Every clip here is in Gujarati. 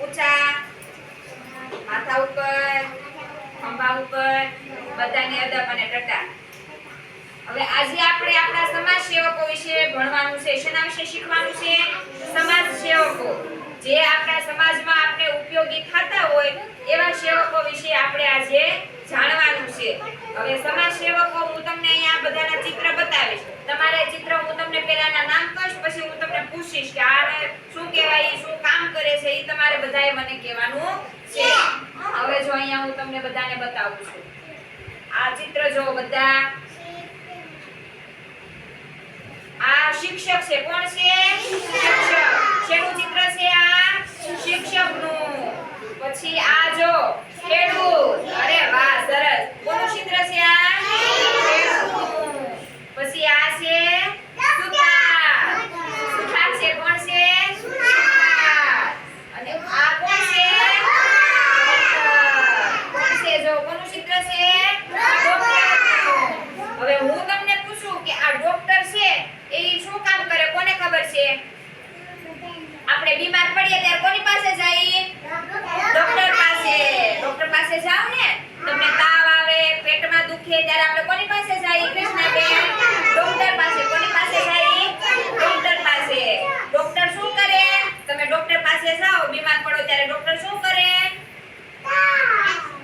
ઊંચા, માથા ઉપર, ખંભા ઉપર, બધાની અદબ અને ટટા. હવે આજે આપણે આપણા સમાજ સેવકો વિશે ભણવાનું છે, શેના વિશે શીખવાનું છે? સમાજ સેવકો જે આપણા સમાજમાં આપણે ઉપયોગી થતા હોય, એવા સેવકો વિશે આપણે આજે જાણવાનું છે. હવે સમાજ સેવકો હું તમને અહીંયા બધાના ચિત્ર બતાવીશ. તમારે ચિત્ર હું તમને પહેલાના નામ કહીશ, પછી હું તમને પૂછીશ કે આને શું કહેવાય ઈ શું કામ કરે છે એ તમારે બધાએ મને કહેવાનું છે. હવે જો અહીંયા હું તમને બધાને બતાવું છું. આ ચિત્ર જો બધા આ શિક્ષક છે. કોણ છે? શિક્ષક. શેનું ચિત્ર છે આ? શિક્ષકનું. પછી આ જો ખેડૂત અરે વાહ સરસ કોનું ચિત્ર છે આ ખેડૂતનું પછી આ છે સુથાર સુથાર છે કોણ છે સુથાર અને આ કોણ છે ડોક્ટર. કોણ છે જો હવે હું તમને પૂછું કે આ ડોક્ટર છે એ શું કામ કરે? કોને ખબર છે? આપણે બીમાર પડીએ ત્યારે કોની પાસે જઈએ? ડોક્ટર પાસે. ડોક્ટર પાસે જાવ ને. તમને તાવ આવે પેટમાં દુખે ત્યારે આપણે કોની પાસે જઈએ? કૃષ્ણાબેન ડોક્ટર પાસે કોની પાસે જઈએ ડોક્ટર પાસે ડોક્ટર શું કરે તમે ડોક્ટર પાસે જાઓ બીમાર પડો ત્યારે ડોક્ટર શું કરે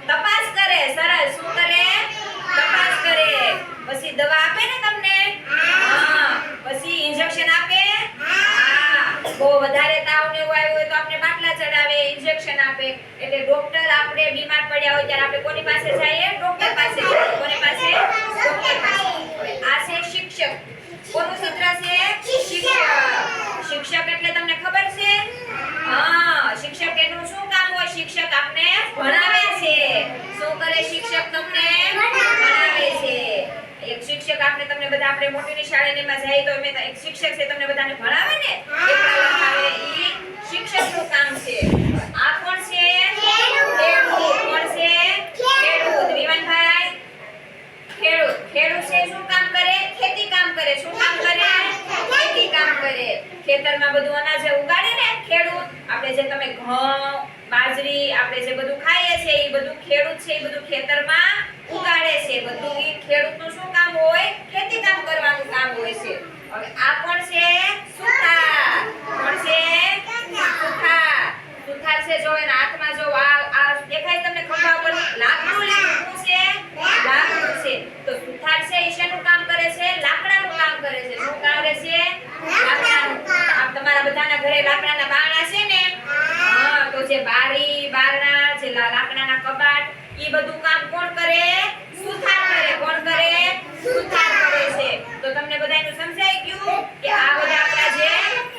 તપાસ કરે સરસ શું કરે તપાસ કરે પછી દવા આપે ને તમને હા પછી ઇન્જેક્શન આપે હા બહુ વધારે તાવ એવું આવ્યું હોય તો આપણે બાટલા ચડાવે ઇન્જેક્શન આપે. એટલે ડોક્ટર આપણે બીમાર પડ્યા હોય ત્યારે આપણે કોની પાસે જઈએ? ડોક્ટર પાસે કોની પાસે? ડોક્ટર પાસે. આ છે શિક્ષક. કોનું સૂત્ર છે? શિક્ષક. શિક્ષક એટલે તમને ખબર છે? હા શિક્ષક એનું શું કામ હોય? શિક્ષક આપને ભણાવે છે. શું કરે શિક્ષક તમને? ભણાવે છે. એક શિક્ષક આપણે તમને બધા આપણે મોટીની એમાં જઈએ તો એક શિક્ષક છે તમને બધાને ભણાવે ને? શિક્ષકનું કામ છે. આ કોણ છે? ખેડૂત. કોણ છે? ખેડૂત. વિવાનભાઈ ખેડૂત. ખેડૂત છે. શું કામ કરે? ખેતી કામ કરે. શું કામ કરે? ખેતી કામ કરે. ખેતરમાં બધું અનાજ ઉગાડે ને ખેડૂત. આપણે જે તમે ઘઉં બાજરી આપણે જે બધું ખાઈએ છે એ બધું ખેડૂત છે એ બધું ખેતરમાં ઉગાડે છે બધું એ ખેડૂતનું શું કામ હોય ખેતી કામ કરવાનું કામ હોય છે હવે આ કોણ છે સુથાર કોણ છે સુથાર સુથાર છે જો એના હાથમાં જો આ આ દેખાય તમને ખંભા ઉપર લાકડું છે. ઈ શેનું કામ કરે કરે શું કામ કરે કોણ કરે? સુથાર કરે. કરે? છે. તો તમને બધાનું સમજાઈ ગયું કે આ બધા આપણા જે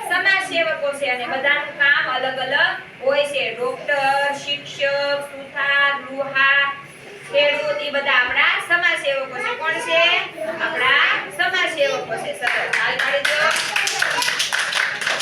સમાજ સેવકો છે અને બધાનું કામ અલગ અલગ હોય છે. ડોક્ટર, શિક્ષક ખેડૂત એ બધા આપણા